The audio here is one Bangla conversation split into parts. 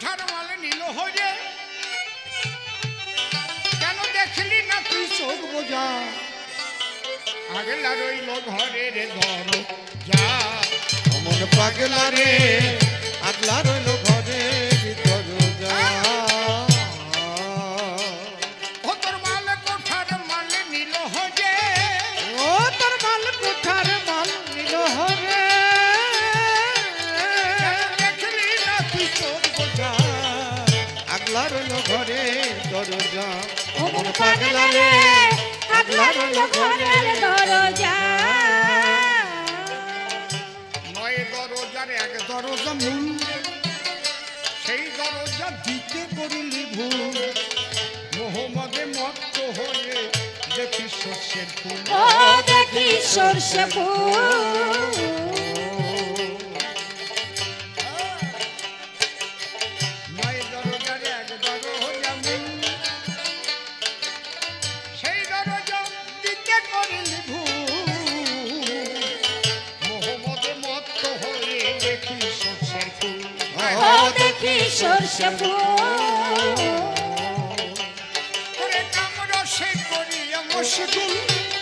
কোঠার মালে নিল হয়ে কেন দেখলি না তুই চোখ বোঝা? আগলা রইল ঘরে রে ধর যা। অমন পাগলা রে আগলা রইল ঘরে ভিতর যা। ও তোর মালে কোঠার মালে নিল ও তোর মাল কোঠার মাল নিল হরে কেন দেখলি না তুই চোখ বোঝা আগলা রইল ঘরে দরজা। অমন পাগলা রে রইল দরজা। নয় দরজার এক দরজা মূল। সেই দরজা দিতে করিলি ভুল। মোহাম্মদে মত্ত হয়ে দেখি শস্যের ফুল। দেখি সর্ষে ফুল। দেখি শস্যের ফুল। দেখি সর্ষে ফুল। করে সে করিয়া মশগুল।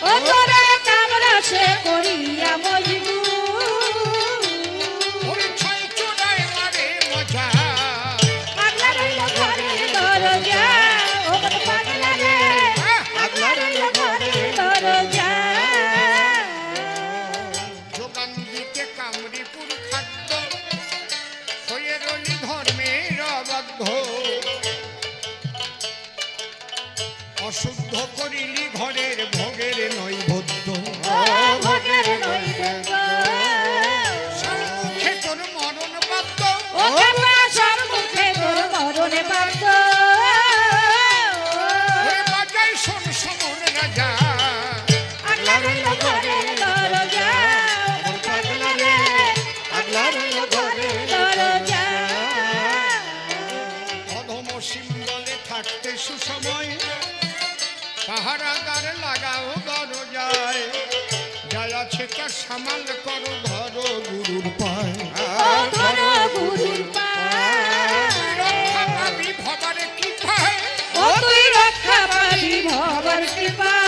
ও তোরা কামরা সে করিয়া মজবু যাই সামাল করো ধর গুরুর পায়। ধর গুরুর রক্ষা পাবি ভবারে কি ও তুই রক্ষা পাবি ভবর কৃপায়।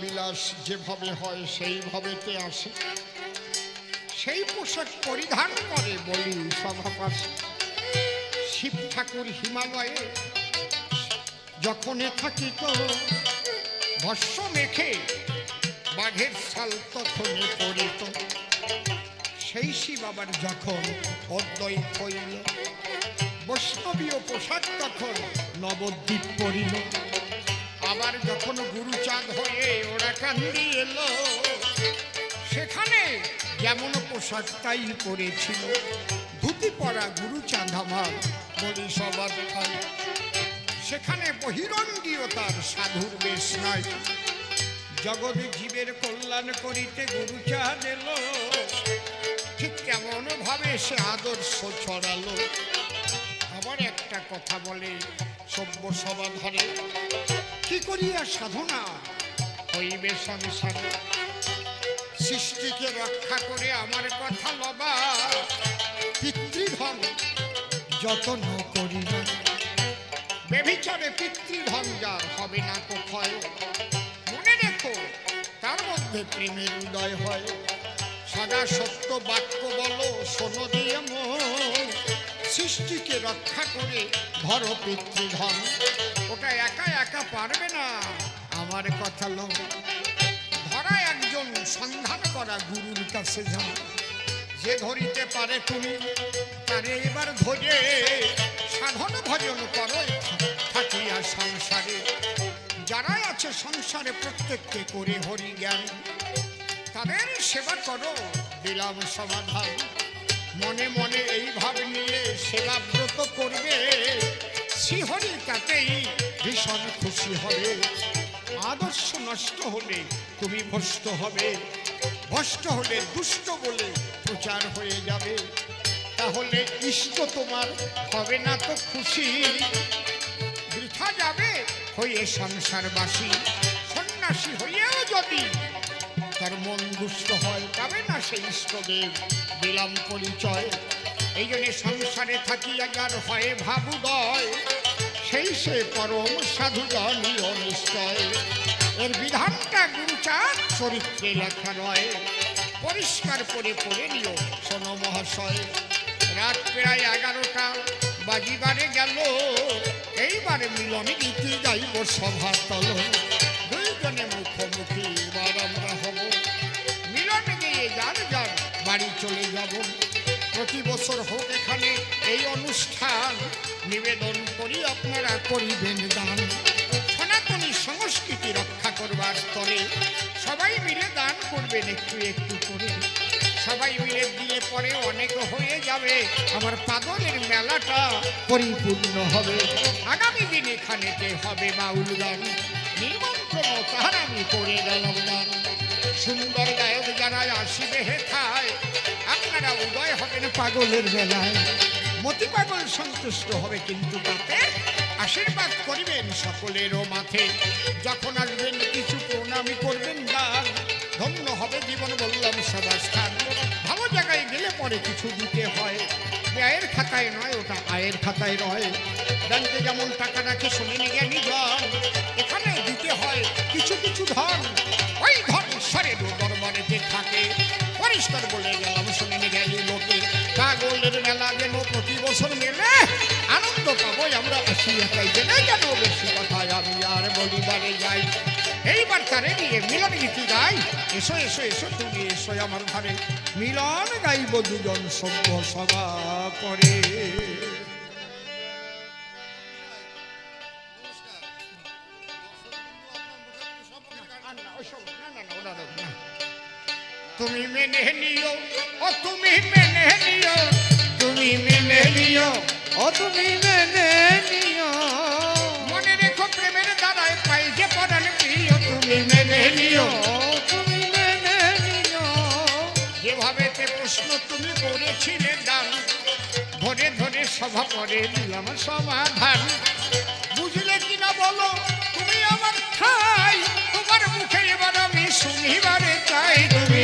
বিলাস যেভাবে হয়, সেইভাবেতে আসে। সেই পোশাক পরিধান করে বলি সভাপাশে শিব ঠাকুর হিমালয়ে যখনে থাকিত ভস্য মেখে বাঘের ছাল তখনে পড়িত সেই শিব আবার যখন অদ্বৈত হইল, বৈষ্ণবীয় পোশাক তখন নবদ্বীপ পড়িল আবার যখন গুরুচাঁদ হয়ে ওরা কান্দি এলো, সেখানে যেমন পোশাক তাই পরেছিল, ধুতি পরা গুরুচাঁদ আমার বলি সবার সেখানে বহিরঙ্গীয় তার সাধুর বেশ নয়। জগৎ জীবের কল্যাণ করিতে গুরুচাঁদ এলো, ঠিক কেমন ভাবে সে আদর্শ ছড়ালো। আবার একটা কথা বলে সভ্য সভা ধরে কি করিয়া সাধনা? হইবে সংসারে সৃষ্টিকে রক্ষা করে আমার কথা লবা। পিতৃধন যতন করি না। বেবিচারে পিতৃধন যার হবে না তো ক্ষয়। মনে রেখো, তার মধ্যে প্রেমের উদয় হয়। সদা সত্য বাক্য বলো, শোনো দিয়ে মন। সৃষ্টিকে রক্ষা করে ধরো পিতৃধন। ওটা একা একা পারবে না। আমার কথা লো ধরা একজন সন্ধান করা গুরুর কাছে যাও। যে ধরিতে পারে তুমি, তারে এবার ধরে সাধন ভজন করো থাকিয়া সংসারে। যারাই আছে সংসারে প্রত্যেককে করে হরি জ্ঞান তাদের সেবা করো, দিলাম সমাধান। মনে মনে এই ভাব নিয়ে সেবা ব্রত করবে। শ্রীহরি তাতেই ভীষণ খুশি হবে। আদর্শ নষ্ট হলে তুমি ভ্রষ্ট হবে। ভ্রষ্ট হলে দুষ্ট বলে বিচার হয়ে যাবে। তাহলে ইষ্ট তোমার হবে না তো খুশি। বৃথা যাবে হয়ে সংসারবাসী। সন্ন্যাসী হইয়াও যদি তার মন দুষ্ট হয়, পাবে না সেই ইষ্টদেব। দিলাম পরিচয়। এই জন্য সংসারে থাকিয়া যার হয় ভাবুদয়। সেই সে পরম সাধু জানীয় নিশ্চয় এর বিধানটা গুরুচার চরিত্রে লেখা নয়। পরিষ্কার করে পড়ে নিও, শোনো মহাশয়। রাত প্রায় এগারোটা, বাজিবারে গেল। এইবারে মিলনে গীতি যাইব সভা তল বাড়ি চলে যাব। প্রতি বছর হোক এখানে এই অনুষ্ঠান। নিবেদন করি আপনারা করিবেন দান। সনাতনী সংস্কৃতি রক্ষা করবার তরে সবাই মিলে দান করবেন একটু একটু করে। সবাই মিলে দিয়ে পরে অনেক হয়ে যাবে। আমার পাগলের মেলাটা পরিপূর্ণ হবে। আগামী দিন এখানেতে হবে বাউল গান। নিমন্ত্রণ তাহার আমি করে গেলাম গান। সুন্দর গায়ক যারা আসিবে হেথায় আপনারা উদয় হবেন পাগলের বেলায়। মতি পাগল সন্তুষ্ট হবে কিন্তু তাতে আশীর্বাদ করিবেন সকলেরও মাথে যখন আসবেন কিছু প্রণামী করবেন দান ধন্য হবে জীবন বললাম সদাস্থান। ভালো জায়গায় গেলে পরে কিছু দিতে হয়। ব্যয়ের খাতায় নয়, ওটা আয়ের খাতায় নয় ব্যাংকে যেমন টাকা রাখে শুনে নিয়ে এখানে দিতে হয়, কিছু কিছু ধন। ওই ধন ঈশ্বরের দরবারেতে থাকে। পরিষ্কার বলে গেলাম, শুনে গেলি লোকে। পাগলের মেলা যেন প্রতি বছর মেলে, আনন্দ পাবো আমরা আসি একাই। গেলে যেন বেশি কথায় আমি আর বলিবারে যাই। এইবার তারে নিয়ে মিলন গীতি গাই। এসো এসো এসো, তুমি এসো আমার ঘরে। মিলন গাইব দুজন সভ্য সভা করে। তুমি মেনে নিও, ও তুমি মেনে নিও, তুমি মেনে নিও, ও তুমি মেনে নিও। মনে রেখো প্রেমের দ্বারায় পাই যে পরাণ প্রিয়, তুমি মেনে নিও, তুমি মেনে নিও। যেভাবে তে প্রশ্ন তুমি করেছিলে দান, ধরে ধরে সভা করে দিলাম সমাধান। বুঝলে কিনা বলো, তুমি আমার ঠাই, তোমার মুখে এবার আমি শুনিবারে চাই, তুমি